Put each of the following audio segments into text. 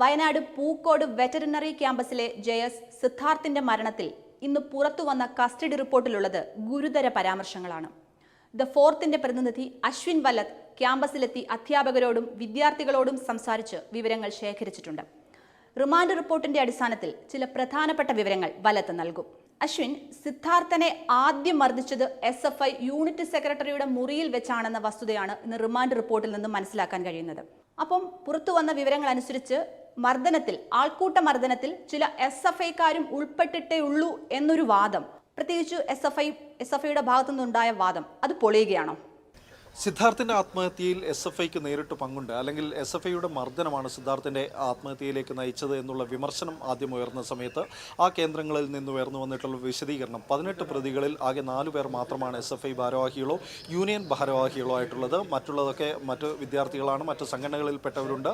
Wayanad Pookode veterinary ക്യാമ്പസിലെ ജയസ് സിദ്ധാർത്ഥിന്റെ മരണത്തിൽ ഇന്ന് പുറത്തുവന്ന കസ്റ്റഡി റിപ്പോർട്ടിലുള്ളത് ഗുരുതര പരാമർശങ്ങളാണ്. ദ ഫോർത്തിന്റെ പ്രതിനിധി അശ്വിൻ വല്ലത്ത് ക്യാമ്പസിലെത്തി അധ്യാപകരോടും വിദ്യാർത്ഥികളോടും സംസാരിച്ച് വിവരങ്ങൾ ശേഖരിച്ചിട്ടുണ്ട്. റിമാൻഡ് റിപ്പോർട്ടിന്റെ അടിസ്ഥാനത്തിൽ ചില പ്രധാനപ്പെട്ട വിവരങ്ങൾ വലത്ത് നൽകും. അശ്വിൻ സിദ്ധാർത്ഥനെ ആദ്യം മർദ്ദിച്ചത് എസ് എഫ് ഐ യൂണിറ്റ് സെക്രട്ടറിയുടെ മുറിയിൽ വെച്ചാണെന്ന വസ്തുതയാണ് ഇന്ന് റിമാൻഡ് റിപ്പോർട്ടിൽ നിന്ന് മനസ്സിലാക്കാൻ കഴിയുന്നത്. അപ്പം പുറത്തു വന്ന വിവരങ്ങൾ അനുസരിച്ച് മർദ്ദനത്തിൽ ആൾക്കൂട്ട മർദ്ദനത്തിൽ ചില എസ് എഫ് ഐക്കാരും ഉൾപ്പെട്ടിട്ടേ ഉള്ളൂ എന്നൊരു വാദം. പ്രത്യേകിച്ച് S F I S F ഐയുടെ ഭാഗത്തുനിന്നുണ്ടായ വാദം. അത് പൊളിയുകയാണോ? സിദ്ധാർത്ഥിന്റെ ആത്മഹത്യയിൽ എസ് എഫ് ഐക്ക് നേരിട്ട് പങ്കുണ്ട്. അല്ലെങ്കിൽ എസ് എഫ് ഐയുടെ മർദ്ദനമാണ് സിദ്ധാർത്ഥിന്റെ ആത്മഹത്യയിലേക്ക് നയിച്ചത് എന്നുള്ള വിമർശനം ആദ്യം ഉയർന്ന സമയത്ത് ആ കേന്ദ്രങ്ങളിൽ നിന്ന് ഉയർന്നു വന്നിട്ടുള്ള വിശദീകരണം. പതിനെട്ട് പ്രതികളിൽ ആകെ നാലു പേർ മാത്രമാണ് എസ് എഫ് ഐ ഭാരവാഹികളോ യൂണിയൻ ഭാരവാഹികളോ ആയിട്ടുള്ളത്. മറ്റുള്ളതൊക്കെ മറ്റ് വിദ്യാർത്ഥികളാണ് മറ്റ് സംഘടനകളിൽപ്പെട്ടവരുണ്ട്.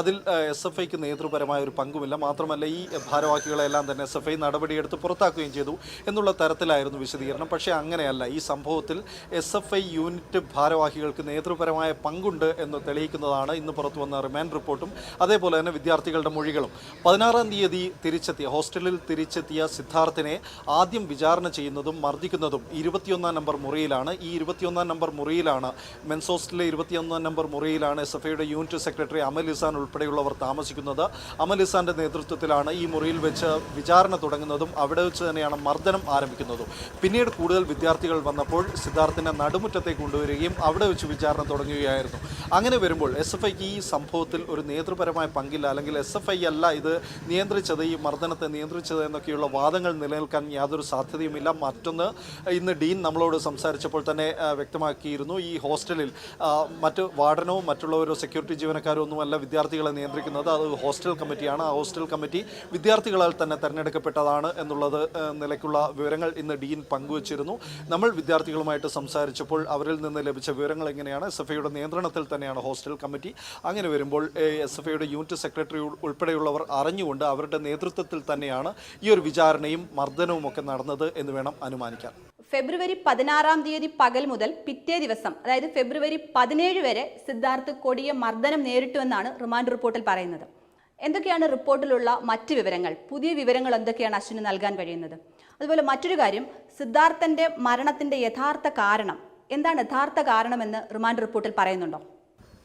അതിൽ എസ് എഫ് ഐക്ക് നേതൃപരമായ ഒരു പങ്കുമില്ല. മാത്രമല്ല ഈ ഭാരവാഹികളെല്ലാം തന്നെ എസ് എഫ് ഐ നടപടിയെടുത്ത് പുറത്താക്കുകയും ചെയ്തു എന്നുള്ള തരത്തിലായിരുന്നു വിശദീകരണം. പക്ഷേ അങ്ങനെയല്ല. ഈ സംഭവത്തിൽ എസ് എഫ് ഐ യൂണിറ്റ് ഭാരവാഹികൾക്ക് നേതൃപരമായ പങ്കുണ്ട് എന്ന് തെളിയിക്കുന്നതാണ് ഇന്ന് പുറത്തു വന്ന റിമാൻഡ് റിപ്പോർട്ടും. അതേപോലെ തന്നെ വിദ്യാർത്ഥികളുടെ മൊഴികളും. പതിനാറാം തീയതി തിരിച്ചെത്തിയ ഹോസ്റ്റലിൽ തിരിച്ചെത്തിയ സിദ്ധാർത്ഥിനെ ആദ്യം വിചാരണ ചെയ്യുന്നതും മർദ്ദിക്കുന്നതും ഇരുപത്തിയൊന്നാം നമ്പർ മുറിയിലാണ്. ഈ ഇരുപത്തിയൊന്നാം നമ്പർ മുറിയിലാണ് മെൻസ് ഹോസ്റ്റലിലെ ഇരുപത്തിയൊന്നാം നമ്പർ മുറിയിലാണ് എസ് എഫ് ഐയുടെ യൂണിറ്റ് സെക്രട്ടറി അമൽ ഇസാൻ ഉൾപ്പെടെയുള്ളവർ താമസിക്കുന്നത്. അമൽ ഇസാന്റെ നേതൃത്വത്തിലാണ് ഈ മുറിയിൽ വെച്ച് വിചാരണ തുടങ്ങുന്നതും അവിടെ വെച്ച് തന്നെയാണ് മർദ്ദനം ആരംഭിക്കുന്നതും. പിന്നീട് കൂടുതൽ വിദ്യാർത്ഥികൾ വന്നപ്പോൾ സിദ്ധാർത്ഥിനെ നടുമുറ്റത്തെ കൊണ്ടുവരികയും അവിടെ വെച്ച് വിചാരണ തുടങ്ങുകയായിരുന്നു. അങ്ങനെ വരുമ്പോൾ എസ് എഫ് ഐക്ക് ഈ സംഭവത്തിൽ ഒരു നേതൃപരമായ പങ്കില്ല. അല്ലെങ്കിൽ എസ് എഫ് ഐ അല്ല ഇത് നിയന്ത്രിച്ചത്. ഈ മർദ്ദനത്തെ നിയന്ത്രിച്ചത് എന്നൊക്കെയുള്ള വാദങ്ങൾ നിലനിൽക്കാൻ യാതൊരു സാധ്യതയുമില്ല. മറ്റൊന്ന് ഇന്ന് ഡീൻ നമ്മളോട് സംസാരിച്ചപ്പോൾ തന്നെ വ്യക്തമാക്കിയിരുന്നു. ഈ ഹോസ്റ്റലിൽ മറ്റ് വാർഡനോ മറ്റുള്ളവരോ സെക്യൂരിറ്റി ജീവനക്കാരോ ഒന്നുമല്ല വിദ്യാർത്ഥികളെ നിയന്ത്രിക്കുന്നത്. അത് ഹോസ്റ്റൽ കമ്മിറ്റിയാണ്. ആ ഹോസ്റ്റൽ കമ്മിറ്റി വിദ്യാർത്ഥികളാൽ തന്നെ തിരഞ്ഞെടുക്കപ്പെട്ടതാണ് എന്നുള്ളത് നിലയ്ക്കുള്ള വിവരങ്ങൾ ഇന്ന് ഡീൻ പങ്കുവച്ചിരുന്നു. നമ്മൾ വിദ്യാർത്ഥികളുമായിട്ട് സംസാരിച്ചപ്പോൾ അവരിൽ നിന്ന് ലഭിച്ച വിവരങ്ങൾ എങ്ങനെയാണ്? എസ് എഫ് ഐയുടെ നിയന്ത്രണത്തിൽ തന്നെയാണ് ഹോസ്റ്റൽ കമ്മിറ്റി. അങ്ങനെ വരുമ്പോൾ എസ് എഫ് ഐയുടെ യൂണിറ്റ് സെക്രട്ടറി ഉൾ- ഉൾപ്പെടെയുള്ളവർ അറിഞ്ഞുകൊണ്ട് അവരുടെ നേതൃത്വത്തിൽ തന്നെയാണ് ഈ ഒരു വിചാരണയും മർദ്ദനവും ഒക്കെ നടന്നത് എന്ന് വേണം അനുമാനിക്കാൻ. ഫെബ്രുവരി പതിനാറാം തീയതി പകൽ മുതൽ പിറ്റേ ദിവസം അതായത് ഫെബ്രുവരി പതിനേഴ് വരെ സിദ്ധാർത്ഥ് കൊടിയ മർദ്ദനം നേരിട്ടുവെന്നാണ് റിമാൻഡ് റിപ്പോർട്ടിൽ പറയുന്നത്. എന്തൊക്കെയാണ് റിപ്പോർട്ടിലുള്ള മറ്റ് വിവരങ്ങൾ? പുതിയ വിവരങ്ങൾ എന്തൊക്കെയാണ് അശ്വിന് നൽകാൻ കഴിയുന്നത്? അതുപോലെ മറ്റൊരു കാര്യം സിദ്ധാർത്ഥന്റെ മരണത്തിന്റെ യഥാർത്ഥ കാരണം എന്താണ് യഥാർത്ഥ കാരണമെന്ന് റിമാൻഡ് റിപ്പോർട്ടിൽ പറയുന്നുണ്ടോ?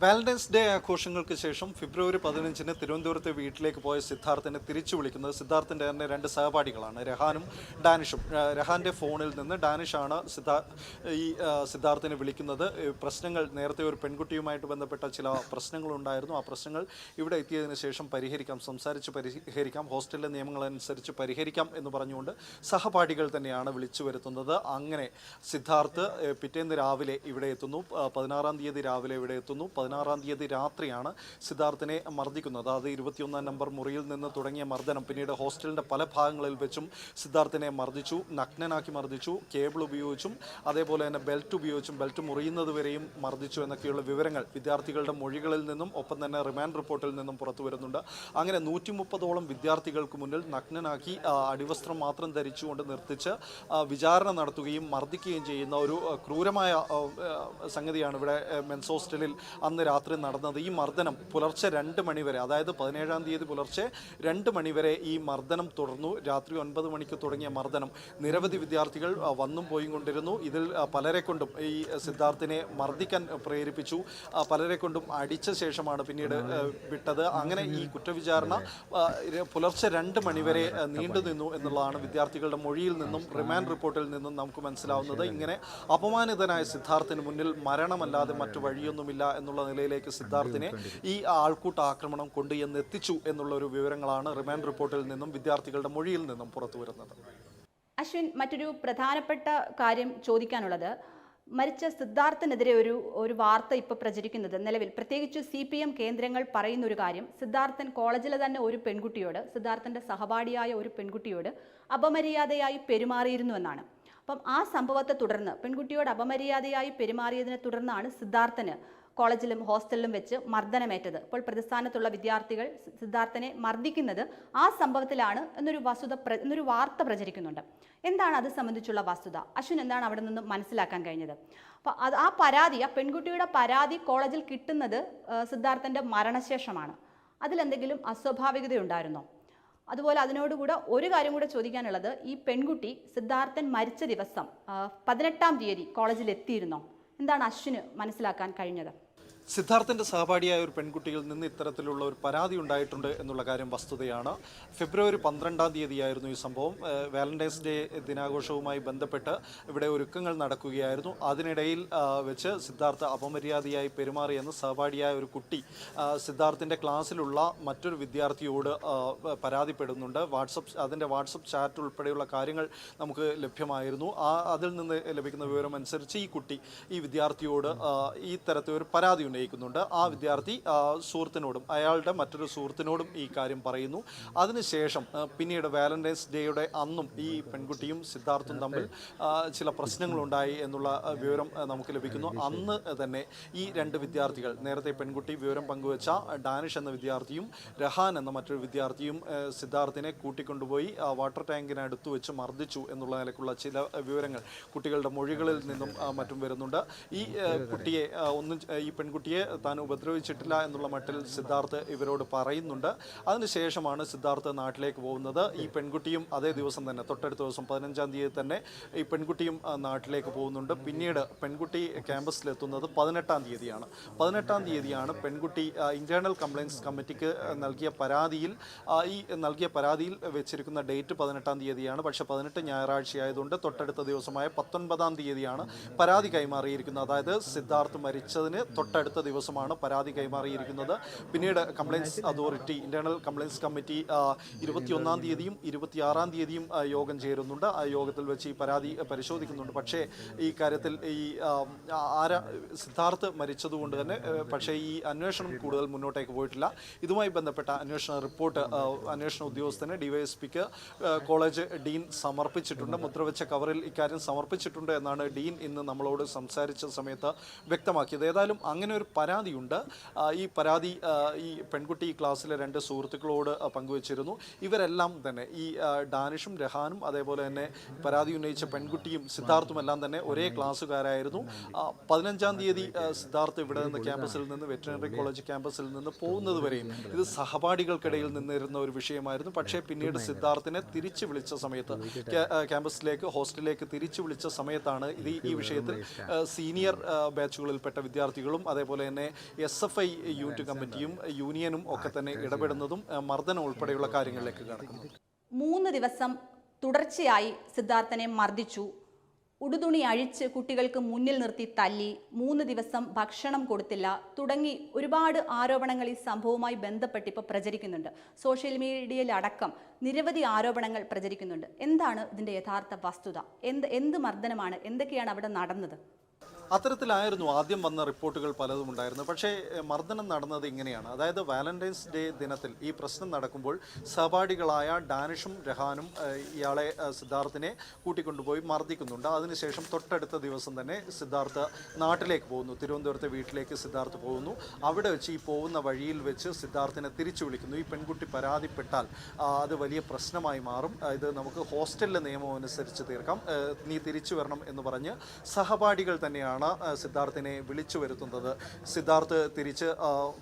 വാലന്റൈൻസ് ഡേ ആഘോഷങ്ങൾക്ക് ശേഷം ഫെബ്രുവരി പതിനഞ്ചിന് തിരുവനന്തപുരത്തെ വീട്ടിലേക്ക് പോയ സിദ്ധാർത്ഥിനെ തിരിച്ചു വിളിക്കുന്നത് സിദ്ധാർത്ഥിന്റെ തന്നെ രണ്ട് സഹപാഠികളാണ് രഹാനും ഡാനിഷും. രഹാന്റെ ഫോണിൽ നിന്ന് ഡാനിഷാണ് സിദ്ധാ ഈ സിദ്ധാർത്ഥനെ വിളിക്കുന്നത്. പ്രശ്നങ്ങൾ നേരത്തെ ഒരു പെൺകുട്ടിയുമായിട്ട് ബന്ധപ്പെട്ട ചില പ്രശ്നങ്ങളുണ്ടായിരുന്നു. ആ പ്രശ്നങ്ങൾ ഇവിടെ എത്തിയതിനു ശേഷം പരിഹരിക്കാം സംസാരിച്ച് പരിഹരിക്കാം ഹോസ്റ്റലിലെ നിയമങ്ങളനുസരിച്ച് പരിഹരിക്കാം എന്ന് പറഞ്ഞുകൊണ്ട് സഹപാഠികൾ തന്നെയാണ് വിളിച്ചു വരുത്തുന്നത്. അങ്ങനെ സിദ്ധാർത്ഥ് പിറ്റേന്ന് രാവിലെ ഇവിടെ എത്തുന്നു. പതിനാറാം തീയതി രാവിലെ ഇവിടെ എത്തുന്നു. പതിനാറാം തീയതി രാത്രിയാണ് സിദ്ധാർത്ഥിനെ മർദ്ദിക്കുന്നത്. അത് ഇരുപത്തിയൊന്നാം നമ്പർ മുറിയിൽ നിന്ന് തുടങ്ങിയ മർദ്ദനം. പിന്നീട് ഹോസ്റ്റലിന്റെ പല ഭാഗങ്ങളിൽ വെച്ചും സിദ്ധാർത്ഥിനെ മർദ്ദിച്ചു നഗ്നനാക്കി മർദ്ദിച്ചു കേബിൾ ഉപയോഗിച്ചും അതേപോലെ തന്നെ ബെൽറ്റ് ഉപയോഗിച്ചും ബെൽറ്റ് മുറിയുന്നത് വരെയും മർദ്ദിച്ചു എന്നൊക്കെയുള്ള വിവരങ്ങൾ വിദ്യാർത്ഥികളുടെ മൊഴികളിൽ നിന്നും ഒപ്പം തന്നെ റിമാൻഡ് റിപ്പോർട്ടിൽ നിന്നും പുറത്തു വരുന്നുണ്ട്. അങ്ങനെ നൂറ്റി മുപ്പതോളം വിദ്യാർത്ഥികൾക്ക് മുന്നിൽ നഗ്നനാക്കി അടിവസ്ത്രം മാത്രം ധരിച്ചുകൊണ്ട് നിർത്തിച്ച് വിചാരണ നടത്തുകയും മർദ്ദിക്കുകയും ചെയ്യുന്ന ഒരു ക്രൂരമായ സംഗതിയാണ് ഇവിടെ മെൻസ് ഹോസ്റ്റലിൽ അന്ന് രാത്രി നടന്നത് ഈ മർദ്ദനം പുലർച്ചെ രണ്ട് മണിവരെ അതായത് പതിനേഴാം തീയതി പുലർച്ചെ രണ്ട് മണിവരെ ഈ മർദ്ദനം തുടർന്നു. രാത്രി ഒൻപത് മണിക്ക് തുടങ്ങിയ മർദ്ദനം നിരവധി വിദ്യാർത്ഥികൾ വന്നും പോയും കൊണ്ടിരുന്നു. ഇതിൽ പലരെ കൊണ്ടും ഈ സിദ്ധാർത്ഥിനെ മർദ്ദിക്കാൻ പ്രേരിപ്പിച്ചു. പലരെ കൊണ്ടും അടിച്ച ശേഷമാണ് പിന്നീട് വിട്ടത്. അങ്ങനെ ഈ കുറ്റവിചാരണ പുലർച്ചെ രണ്ട് മണിവരെ നീണ്ടു നിന്നു എന്നുള്ളതാണ് വിദ്യാർത്ഥികളുടെ മൊഴിയിൽ നിന്നും റിമാൻഡ് റിപ്പോർട്ടിൽ നിന്നും നമുക്ക് മനസ്സിലാവുന്നത്. ഇങ്ങനെ അപമാനിതനായ സിദ്ധാർത്ഥിന് മുന്നിൽ മരണമല്ലാതെ മറ്റു വഴിയൊന്നുമില്ല എന്നുള്ള നിലയിലേക്ക് സിദ്ധാർത്ഥിനെ ഈ ആൾക്കൂട്ട ആക്രമണം കൊണ്ട് എന്ന് എത്തിച്ചു എന്നുള്ള ഒരു വിവരങ്ങളാണ് റിമാൻഡ് റിപ്പോർട്ടിൽ നിന്നും വിദ്യാർത്ഥികളുടെ മൊഴിയിൽ നിന്നും പുറത്തു വരുന്നത് അശ്വിൻ മറ്റൊരു പ്രധാനപ്പെട്ട കാര്യം ചോദിക്കാനുള്ളത് മരിച്ച സിദ്ധാർത്ഥനെതിരെ ഒരു ഒരു വാർത്ത ഇപ്പോൾ പ്രചരിക്കുന്നത് നിലവിൽ. പ്രത്യേകിച്ച് സി പി എം കേന്ദ്രങ്ങൾ പറയുന്ന ഒരു കാര്യം സിദ്ധാർത്ഥൻ കോളേജിലെ തന്നെ ഒരു പെൺകുട്ടിയോട് സിദ്ധാർത്ഥന്റെ സഹപാഠിയായ ഒരു പെൺകുട്ടിയോട് അപമര്യാദയായി പെരുമാറിയിരുന്നു എന്നാണ്. അപ്പം ആ സംഭവത്തെ തുടർന്ന് പെൺകുട്ടിയോട് അപമര്യാദയായി പെരുമാറിയതിനെ തുടർന്നാണ് സിദ്ധാർത്ഥന് കോളേജിലും ഹോസ്റ്റലിലും വെച്ച് മർദ്ദനമേറ്റത്. ഇപ്പോൾ പ്രതിസ്ഥാനത്തുള്ള വിദ്യാർത്ഥികൾ സിദ്ധാർത്ഥനെ മർദ്ദിക്കുന്നത് ആ സംഭവത്തിലാണ് എന്നൊരു വസ്തുത എന്നൊരു വാർത്ത പ്രചരിക്കുന്നുണ്ട്. എന്താണ് അത് സംബന്ധിച്ചുള്ള വസ്തുത? അശ്വിൻ എന്താണ് അവിടെ നിന്ന് മനസ്സിലാക്കാൻ കഴിഞ്ഞത്? അപ്പോൾ അത് ആ പരാതി ആ പെൺകുട്ടിയുടെ പരാതി കോളേജിൽ കിട്ടുന്നത് സിദ്ധാർത്ഥന്റെ മരണശേഷമാണ്. അതിലെന്തെങ്കിലും അസ്വാഭാവികതയുണ്ടായിരുന്നോ? അതുപോലെ അതിനോടുകൂടെ ഒരു കാര്യം കൂടെ ചോദിക്കാനുള്ളത് ഈ പെൺകുട്ടി സിദ്ധാർത്ഥൻ മരിച്ച ദിവസം പതിനെട്ടാം തീയതി കോളേജിൽ എത്തിയിരുന്നോ എന്താണ് അശ്വിന് മനസ്സിലാക്കാൻ കഴിഞ്ഞത്? സിദ്ധാർത്ഥന്റെ സഹപാഠിയായ ഒരു പെൺകുട്ടിയിൽ നിന്ന് ഇത്തരത്തിലുള്ള ഒരു പരാതി ഉണ്ടായിട്ടുണ്ട് എന്നുള്ള കാര്യം വസ്തുതയാണ്. ഫെബ്രുവരി പന്ത്രണ്ടാം തീയതിയായിരുന്നു ഈ സംഭവം. വാലന്റൈൻസ് ഡേ ദിനാഘോഷവുമായി ബന്ധപ്പെട്ട് ഇവിടെ ഒരുക്കങ്ങൾ നടക്കുകയായിരുന്നു. അതിനിടയിൽ വെച്ച് സിദ്ധാർത്ഥ അപമര്യാദയായി പെരുമാറിയെന്ന് സഹപാഠിയായ ഒരു കുട്ടി സിദ്ധാർത്ഥിന്റെ ക്ലാസ്സിലുള്ള മറ്റൊരു വിദ്യാർത്ഥിയോട് പരാതിപ്പെടുന്നുണ്ട്. വാട്സപ്പ് അതിന്റെ വാട്സപ്പ് ചാറ്റ് ഉൾപ്പെടെയുള്ള കാര്യങ്ങൾ നമുക്ക് ലഭ്യമായിരുന്നു. ആ അതിൽ നിന്ന് ലഭിക്കുന്ന വിവരം അനുസരിച്ച് ഈ കുട്ടി ഈ വിദ്യാർത്ഥിയോട് ഈ തരത്തിൽ ഒരു പരാതി ഉന്നയിക്കുന്നുണ്ട് ആ വിദ്യാർത്ഥി സുഹൃത്തിനോടും അയാളുടെ മറ്റൊരു സുഹൃത്തിനോടും ഈ കാര്യം പറയുന്നു. അതിനുശേഷം പിന്നീട് വാലന്റൈൻസ് ഡേയുടെ അന്നും ഈ പെൺകുട്ടിയും സിദ്ധാർത്ഥും തമ്മിൽ ചില പ്രശ്നങ്ങളുണ്ടായി എന്നുള്ള വിവരം നമുക്ക് ലഭിക്കുന്നു. അന്ന് തന്നെ ഈ രണ്ട് വിദ്യാർത്ഥികൾ നേരത്തെ പെൺകുട്ടി വിവരം പങ്കുവച്ച ഡാനിഷ് എന്ന വിദ്യാർത്ഥിയും രഹാൻ എന്ന മറ്റൊരു വിദ്യാർത്ഥിയും സിദ്ധാർത്ഥിനെ കൂട്ടിക്കൊണ്ടുപോയി വാട്ടർ ടാങ്കിനടുത്ത് വെച്ച് മർദ്ദിച്ചു എന്നുള്ള നിലക്കുള്ള ചില വിവരങ്ങൾ കുട്ടികളുടെ മൊഴികളിൽ നിന്നും മറ്റും വരുന്നുണ്ട്. ഈ കുട്ടിയെ ഒന്നും ഈ ഈ പെൺകുട്ടിയെ താൻ ഉപദ്രവിച്ചിട്ടില്ല എന്നുള്ള മട്ടിൽ സിദ്ധാർത്ഥ് ഇവരോട് പറയുന്നുണ്ട്. അതിനുശേഷമാണ് സിദ്ധാർത്ഥ് നാട്ടിലേക്ക് പോകുന്നത്. ഈ പെൺകുട്ടിയും അതേ ദിവസം തന്നെ തൊട്ടടുത്ത ദിവസം പതിനഞ്ചാം തീയതി തന്നെ ഈ പെൺകുട്ടിയും നാട്ടിലേക്ക് പോകുന്നുണ്ട്. പിന്നീട് പെൺകുട്ടി ക്യാമ്പസിലെത്തുന്നത് പതിനെട്ടാം തീയതിയാണ്. പതിനെട്ടാം തീയതിയാണ് പെൺകുട്ടി ഇന്റേണൽ കംപ്ലയിൻസ് കമ്മിറ്റിക്ക് നൽകിയ പരാതിയിൽ ഈ നൽകിയ പരാതിയിൽ വെച്ചിരിക്കുന്ന ഡേറ്റ് പതിനെട്ടാം തീയതിയാണ്. പക്ഷേ പതിനെട്ട് ഞായറാഴ്ച ആയതുകൊണ്ട് തൊട്ടടുത്ത ദിവസമായ പത്തൊൻപതാം തീയതിയാണ് പരാതി കൈമാറിയിരിക്കുന്നത്. അതായത് സിദ്ധാർത്ഥ് മരിച്ചതിന് തൊട്ടടുത്ത ദിവസമാണ് പരാതി കൈമാറിയിരിക്കുന്നത്. പിന്നീട് compliance authority internal compliance committee ഇരുപത്തിയൊന്നാം തീയതിയും ഇരുപത്തിയാറാം തീയതിയും യോഗം ചേരുന്നുണ്ട്. ആ യോഗത്തിൽ വെച്ച് ഈ പരാതി പരിശോധിക്കുന്നുണ്ട്. പക്ഷേ ഈ കാര്യത്തിൽ ഈ ആര സിദ്ധാർത്ഥ് മരിച്ചതുകൊണ്ട് തന്നെ പക്ഷേ ഈ അന്വേഷണം കൂടുതൽ മുന്നോട്ടേക്ക് പോയിട്ടില്ല. ഇതുമായി ബന്ധപ്പെട്ട അന്വേഷണ റിപ്പോർട്ട് അന്വേഷണ ഉദ്യോഗസ്ഥന് ഡിവൈഎസ്പിക്ക് കോളേജ് ഡീൻ സമർപ്പിച്ചിട്ടുണ്ട്. മുദ്രവെച്ച കവറിൽ ഇക്കാര്യം സമർപ്പിച്ചിട്ടുണ്ട് എന്നാണ് ഡീൻ ഇന്ന് നമ്മളോട് സംസാരിച്ച സമയത്ത് വ്യക്തമാക്കിയത്. ഏതായാലും അങ്ങനെ ഒരു പരാതിയുണ്ട്. ഈ പരാതി ഈ പെൺകുട്ടി ക്ലാസ്സിലെ രണ്ട് സുഹൃത്തുക്കളോട് പങ്കുവച്ചിരുന്നു. ഇവരെല്ലാം തന്നെ ഈ ഡാനിഷും രഹാനും അതേപോലെ തന്നെ പരാതി ഉന്നയിച്ച പെൺകുട്ടിയും സിദ്ധാർത്ഥും എല്ലാം തന്നെ ഒരേ ക്ലാസ്സുകാരായിരുന്നു. പതിനഞ്ചാം തീയതി സിദ്ധാർത്ഥ് ഇവിടെ നിന്ന് ക്യാമ്പസിൽ നിന്ന് വെറ്ററിനറി കോളേജ് ക്യാമ്പസിൽ നിന്ന് പോകുന്നത് വരെയും ഇത് സഹപാഠികൾക്കിടയിൽ നിന്നിരുന്ന ഒരു വിഷയമായിരുന്നു. പക്ഷേ പിന്നീട് സിദ്ധാർത്ഥിനെ തിരിച്ചു വിളിച്ച സമയത്ത് ക്യാ- ക്യാമ്പസിലേക്ക് ഹോസ്റ്റലിലേക്ക് തിരിച്ചു വിളിച്ച സമയത്താണ് ഇത് ഈ വിഷയത്തിൽ സീനിയർ ബാച്ചുകളിൽപ്പെട്ട വിദ്യാർത്ഥികളും അതേപോലെ തന്നെ എസ് എഫ് ഐ യൂണിറ്റ് കമ്മിറ്റിയും യൂണിയനും ഒക്കെ തന്നെ ഇടപെടുന്നതും മർദ്ദനം ഉൾപ്പെടെയുള്ള കാര്യങ്ങളിലേക്ക് കടക്കുന്നത് മൂന്ന് ദിവസം തുടർച്ചയായി സിദ്ധാർത്ഥനെ മർദ്ദിച്ചു. ഉടുതുണി അഴിച്ച് കുട്ടികൾക്ക് മുന്നിൽ നിർത്തി തല്ലി മൂന്ന് ദിവസം ഭക്ഷണം കൊടുത്തില്ല. തുടങ്ങി ഒരുപാട് ആരോപണങ്ങൾ ഈ സംഭവവുമായി ബന്ധപ്പെട്ട് ഇപ്പോൾ പ്രചരിക്കുന്നുണ്ട്. സോഷ്യൽ മീഡിയയിലടക്കം നിരവധി ആരോപണങ്ങൾ പ്രചരിക്കുന്നുണ്ട്. എന്താണ് ഇതിന്റെ യഥാർത്ഥ വസ്തുത? എന്ത് എന്ത് മർദ്ദനമാണ്? എന്തൊക്കെയാണ് അവിടെ നടന്നത്? അത്തരത്തിലായിരുന്നു ആദ്യം വന്ന റിപ്പോർട്ടുകൾ പലതും ഉണ്ടായിരുന്നു പക്ഷേ മർദ്ദനം നടന്നത് ഇങ്ങനെയാണ്. അതായത് വാലന്റൈൻസ് ഡേ ദിനത്തിൽ ഈ പ്രശ്നം നടക്കുമ്പോൾ സഹപാഠികളായ ഡാനിഷും രഹാനും ഇയാളെ സിദ്ധാർത്ഥിനെ കൂട്ടിക്കൊണ്ടുപോയി മർദ്ദിക്കുന്നുണ്ട്. അതിനുശേഷം തൊട്ടടുത്ത ദിവസം തന്നെ സിദ്ധാർത്ഥ നാട്ടിലേക്ക് പോകുന്നു. തിരുവനന്തപുരത്തെ വീട്ടിലേക്ക് സിദ്ധാർത്ഥ് പോകുന്നു. അവിടെ വെച്ച് ഈ പോകുന്ന വഴിയിൽ വെച്ച് സിദ്ധാർത്ഥിനെ തിരിച്ചു വിളിക്കുന്നു. ഈ പെൺകുട്ടി പരാതിപ്പെട്ടാൽ അത് വലിയ പ്രശ്നമായി മാറും. ഇത് നമുക്ക് ഹോസ്റ്റലിലെ നിയമം അനുസരിച്ച് തീർക്കാം. നീ തിരിച്ചു വരണം എന്ന് പറഞ്ഞ് സഹപാഠികൾ തന്നെയാണ് ആ, സിദ്ധാർത്ഥിനെ വിളിച്ചു വരുത്തുന്നത്. സിദ്ധാർത്ഥ് തിരിച്ച്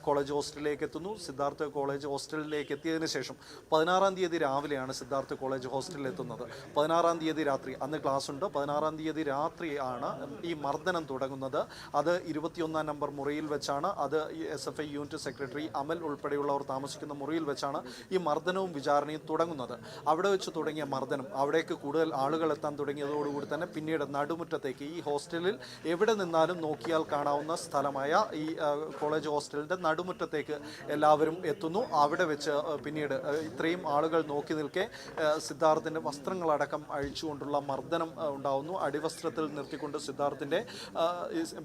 കോളേജ് ഹോസ്റ്റലിലേക്ക് എത്തുന്നു. സിദ്ധാർത്ഥ് കോളേജ് ഹോസ്റ്റലിലേക്ക് എത്തിയതിന് ശേഷം പതിനാറാം തീയതി രാവിലെയാണ് സിദ്ധാർത്ഥ് കോളേജ് ഹോസ്റ്റലിൽ എത്തുന്നത്. പതിനാറാം തീയതി രാത്രി അന്ന് ക്ലാസ് ഉണ്ട്. പതിനാറാം തീയതി രാത്രി ആണ് ഈ മർദ്ദനം തുടങ്ങുന്നത്. അത് ഇരുപത്തിയൊന്നാം നമ്പർ മുറിയിൽ വെച്ചാണ് അത് S F I unit secretary Amal ഉൾപ്പെടെയുള്ളവർ താമസിക്കുന്ന മുറിയിൽ വെച്ചാണ് ഈ മർദ്ദനവും വിചാരണയും തുടങ്ങുന്നത്. അവിടെ വെച്ച് തുടങ്ങിയ മർദ്ദനം അവിടേക്ക് കൂടുതൽ ആളുകൾ എത്താൻ തുടങ്ങിയതോടുകൂടി തന്നെ പിന്നീട് നടുമുറ്റത്തേക്ക് ഈ ഹോസ്റ്റലിൽ എവിടെ നിന്നാലും നോക്കിയാൽ കാണാവുന്ന സ്ഥലമായ ഈ കോളേജ് ഹോസ്റ്റലിന്റെ നടുമുറ്റത്തേക്ക് എല്ലാവരും എത്തുന്നു. അവിടെ വെച്ച് പിന്നീട് ഇത്രയും ആളുകൾ നോക്കി നിൽക്കെ സിദ്ധാർത്ഥിന്റെ വസ്ത്രങ്ങളടക്കം അഴിച്ചുകൊണ്ടുള്ള മർദ്ദനം ഉണ്ടാവുന്നു. അടിവസ്ത്രത്തിൽ നിർത്തിക്കൊണ്ട് സിദ്ധാർത്ഥിന്റെ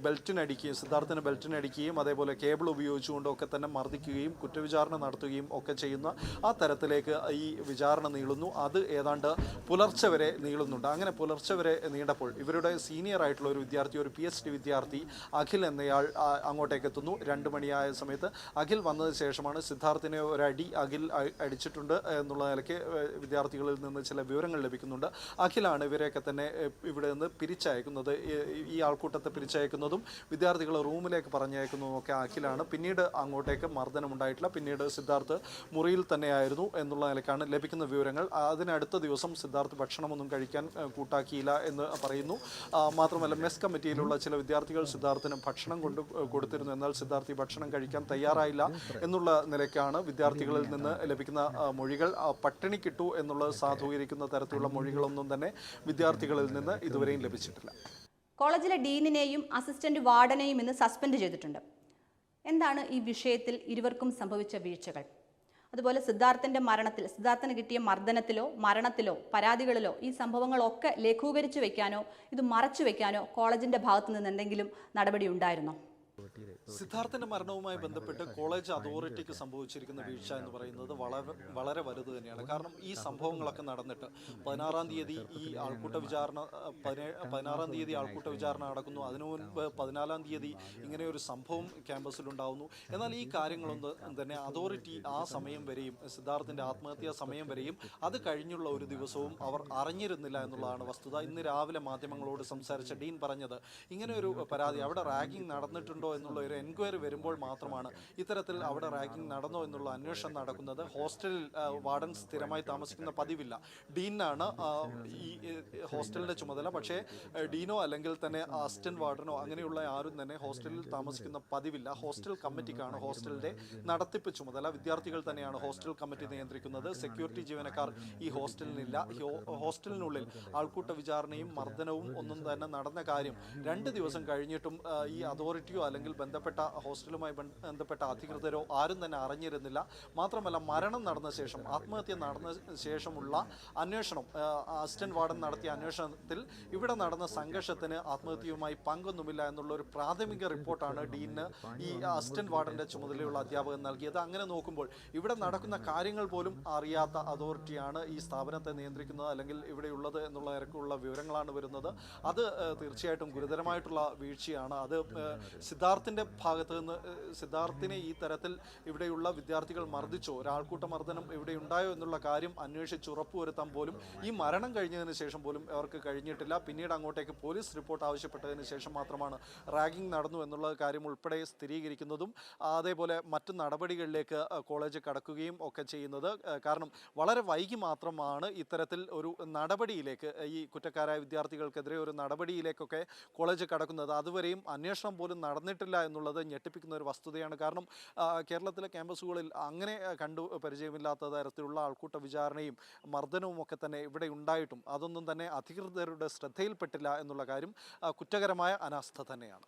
ബെൽറ്റിനടിക്കുകയും സിദ്ധാർത്ഥിന് ബെൽറ്റിനടിക്കുകയും അതേപോലെ കേബിൾ ഉപയോഗിച്ചുകൊണ്ടൊക്കെ തന്നെ മർദ്ദിക്കുകയും കുറ്റവിചാരണ നടത്തുകയും ഒക്കെ ചെയ്യുന്ന ആ തരത്തിലേക്ക് ഈ വിചാരണ നീളുന്നു. അത് ഏതാണ്ട് പുലർച്ചെ വരെ നീളുന്നുണ്ട്. അങ്ങനെ പുലർച്ചെ വരെ നീണ്ടപ്പോൾ ഇവരുടെ സീനിയർ ആയിട്ടുള്ള ഒരു വിദ്യാർത്ഥി ഒരു പി. ടി വിദ്യാർത്ഥി അഖിൽ എന്നയാൾ അങ്ങോട്ടേക്ക് എത്തുന്നു. രണ്ട് മണിയായ സമയത്ത് അഖിൽ വന്നതിന് ശേഷമാണ് സിദ്ധാർത്ഥിനെ ഒരടി അഖിൽ അടിച്ചിട്ടുണ്ട് എന്നുള്ള നിലയ്ക്ക് വിദ്യാർത്ഥികളിൽ നിന്ന് ചില വിവരങ്ങൾ ലഭിക്കുന്നുണ്ട്. അഖിലാണ് ഇവരെയൊക്കെ തന്നെ ഇവിടെ നിന്ന് പിരിച്ചയക്കുന്നത് ഈ- ആൾക്കൂട്ടത്തെ പിരിച്ചയക്കുന്നതും വിദ്യാർത്ഥികളെ റൂമിലേക്ക് പറഞ്ഞയക്കുന്നതും ഒക്കെ അഖിലാണ്. പിന്നീട് അങ്ങോട്ടേക്ക് മർദ്ദനമുണ്ടായിട്ടില്ല. പിന്നീട് സിദ്ധാർത്ഥ് മുറിയിൽ തന്നെയായിരുന്നു എന്നുള്ള നിലയ്ക്കാണ് ലഭിക്കുന്ന വിവരങ്ങൾ. അതിനടുത്ത ദിവസം സിദ്ധാർത്ഥ് ഭക്ഷണമൊന്നും കഴിക്കാൻ കൂട്ടാക്കിയില്ല എന്ന് പറയുന്നു. മാത്രമല്ല മെസ് കമ്മിറ്റിയിലുള്ള ചില വിദ്യാർത്ഥികൾ സിദ്ധാർത്ഥിന് ഭക്ഷണം കൊണ്ട് കൊടുത്തിരുന്നു. എന്നാൽ സിദ്ധാർത്ഥി ഭക്ഷണം കഴിക്കാൻ തയ്യാറായില്ല എന്നുള്ള നിലയ്ക്കാണ് വിദ്യാർത്ഥികളിൽ നിന്ന് ലഭിക്കുന്ന മൊഴികൾ. ആ, പട്ടിണി കിട്ടു എന്നുള്ളത് സാധൂകരിക്കുന്ന തരത്തിലുള്ള മൊഴികളൊന്നും തന്നെ വിദ്യാർത്ഥികളിൽ നിന്ന് ഇതുവരെയും ലഭിച്ചിട്ടില്ല. കോളേജിലെ ഡീനിനെയും അസിസ്റ്റന്റ് വാർഡനെയും ഇന്ന് സസ്പെൻഡ് ചെയ്തിട്ടുണ്ട്. എന്താണ് ഈ വിഷയത്തിൽ ഇരുവർക്കും സംഭവിച്ച വീഴ്ചകൾ? അതുപോലെ സിദ്ധാർത്ഥന്റെ മരണത്തിൽ സിദ്ധാർത്ഥന് കിട്ടിയ മർദ്ദനത്തിലോ മരണത്തിലോ പരാതികളിലോ ഈ സംഭവങ്ങളൊക്കെ ലഘൂകരിച്ചു വെക്കാനോ ഇത് മറച്ചു വെക്കാനോ കോളേജിന്റെ ഭാഗത്തു നിന്ന് എന്തെങ്കിലും നടപടി ഉണ്ടായിരുന്നോ? സിദ്ധാർത്ഥന്റെ മരണവുമായി ബന്ധപ്പെട്ട് കോളേജ് അതോറിറ്റിക്ക് സംഭവിച്ചിരിക്കുന്ന വീഴ്ച എന്ന് പറയുന്നത് വളരെ വളരെ വലുത് തന്നെയാണ് കാരണം ഈ സംഭവങ്ങളൊക്കെ നടന്നിട്ട് പതിനാറാം തീയതി ഈ ആൾക്കൂട്ട വിചാരണ പതിനാറാം തീയതി ആൾക്കൂട്ട വിചാരണ നടക്കുന്നു. അതിനു മുൻപ് പതിനാലാം തീയതി ഇങ്ങനെ ഒരു സംഭവം ക്യാമ്പസിലുണ്ടാവുന്നു. എന്നാൽ ഈ കാര്യങ്ങളൊന്നും തന്നെ അതോറിറ്റി ആ സമയം വരെയും സിദ്ധാർത്ഥിന്റെ ആത്മഹത്യാ സമയം വരെയും അത് കഴിഞ്ഞുള്ള ഒരു ദിവസവും അവർ അറിഞ്ഞിരുന്നില്ല എന്നുള്ളതാണ് വസ്തുത. ഇന്ന് രാവിലെ മാധ്യമങ്ങളോട് സംസാരിച്ച ഡീൻ പറഞ്ഞത് ഇങ്ങനെ ഒരു പരാതി. അവിടെ റാഗിംഗ് നടന്നിട്ടുണ്ടോ എന്നുള്ള ഒരു എൻക്വയറി വരുമ്പോൾ മാത്രമാണ് ഇത്തരത്തിൽ അവിടെ റാഗിംഗ് നടന്നോ എന്നുള്ള അന്വേഷണം നടക്കുന്നത്. ഹോസ്റ്റലിൽ വാർഡൻ സ്ഥിരമായി താമസിക്കുന്ന പതിവില്ല. ഡീനാണ് ഈ ഹോസ്റ്റലിന്റെ ചുമതല. പക്ഷേ ഡീനോ അല്ലെങ്കിൽ തന്നെ അസിസ്റ്റന്റ് വാർഡനോ അങ്ങനെയുള്ള ആരും തന്നെ ഹോസ്റ്റലിൽ താമസിക്കുന്ന പതിവില്ല. ഹോസ്റ്റൽ കമ്മിറ്റിക്കാണ് ഹോസ്റ്റലിന്റെ നടത്തിപ്പ് ചുമതല. വിദ്യാർത്ഥികൾ തന്നെയാണ് ഹോസ്റ്റൽ കമ്മിറ്റി നിയന്ത്രിക്കുന്നത്. സെക്യൂരിറ്റി ജീവനക്കാർ ഈ ഹോസ്റ്റലിനില്ല. ഹോസ്റ്റലിനുള്ളിൽ ആൾക്കൂട്ട വിചാരണയും മർദ്ദനവും ഒന്നും തന്നെ നടന്ന കാര്യം രണ്ട് ദിവസം കഴിഞ്ഞിട്ടും ഈ അതോറിറ്റിയോ അല്ലെങ്കിൽ ബന്ധപ്പെട്ട ഹോസ്റ്റലുമായി ബന്ധ- ബന്ധപ്പെട്ട അധികൃതരോ ആരും തന്നെ അറിഞ്ഞിരുന്നില്ല. മാത്രമല്ല മരണം നടന്ന ശേഷം ആത്മഹത്യ നടന്ന ശേഷമുള്ള അന്വേഷണം അസിസ്റ്റന്റ് വാർഡൻ നടത്തിയ അന്വേഷണത്തിൽ ഇവിടെ നടന്ന സംഘർഷത്തിന് ആത്മഹത്യയുമായി പങ്കൊന്നുമില്ല എന്നുള്ള ഒരു പ്രാഥമിക റിപ്പോർട്ടാണ് ഡീന് ഈ അസിസ്റ്റന്റ് വാർഡന്റെ ചുമതലയുള്ള അധ്യാപകൻ നൽകിയത്. അങ്ങനെ നോക്കുമ്പോൾ ഇവിടെ നടക്കുന്ന കാര്യങ്ങൾ പോലും അറിയാത്ത അതോറിറ്റിയാണ് ഈ സ്ഥാപനത്തെ നിയന്ത്രിക്കുന്നത് അല്ലെങ്കിൽ ഇവിടെയുള്ളത് എന്നുള്ള നിരക്കുള്ള വിവരങ്ങളാണ് വരുന്നത്. അത് തീർച്ചയായിട്ടും ഗുരുതരമായിട്ടുള്ള വീഴ്ചയാണ്. അത് ഏഹ്, സിദ്ധാർത്ഥിന്റെ ഭാഗത്ത് നിന്ന് സിദ്ധാർത്ഥിനെ ഈ തരത്തിൽ ഇവിടെയുള്ള വിദ്യാർത്ഥികൾ മർദ്ദിച്ചോ ഒരാൾക്കൂട്ട മർദ്ദനം ഇവിടെ ഉണ്ടായോ എന്നുള്ള കാര്യം അന്വേഷിച്ച് ഉറപ്പുവരുത്താൻ പോലും ഈ മരണം കഴിഞ്ഞതിന് ശേഷം പോലും അവർക്ക് കഴിഞ്ഞിട്ടില്ല. പിന്നീട് അങ്ങോട്ടേക്ക് പോലീസ് റിപ്പോർട്ട് ആവശ്യപ്പെട്ടതിന് ശേഷം മാത്രമാണ് റാഗിംഗ് നടന്നു എന്നുള്ള കാര്യം ഉൾപ്പെടെ സ്ഥിരീകരിക്കുന്നതും അതേപോലെ മറ്റു നടപടികളിലേക്ക് കോളേജ് കടക്കുകയും ഒക്കെ ചെയ്യുന്നത്. കാരണം വളരെ വൈകി മാത്രമാണ് ഇത്തരത്തിൽ ഒരു നടപടിയിലേക്ക് ഈ കുറ്റക്കാരായ വിദ്യാർത്ഥികൾക്കെതിരെ ഒരു നടപടിയിലേക്കൊക്കെ കോളേജ് കടക്കുന്നത്. അതുവരെയും അന്വേഷണം പോലും നടന്നിട്ടില്ല. എന്നുള്ളത് ഞെട്ടിപ്പിക്കുന്ന ഒരു വസ്തുതയാണ്. കാരണം കേരളത്തിലെ ക്യാമ്പസുകളിൽ അങ്ങനെ കണ്ടു പരിചയമില്ലാത്ത തരത്തിലുള്ള ആൾക്കൂട്ട വിചാരണയും മർദ്ദനവും ഒക്കെ തന്നെ ഇവിടെ ഉണ്ടായിട്ടും അതൊന്നും തന്നെ അധികൃതരുടെ ശ്രദ്ധയിൽപ്പെട്ടില്ല എന്നുള്ള കാര്യം കുറ്റകരമായ അനാസ്ഥ തന്നെയാണ്.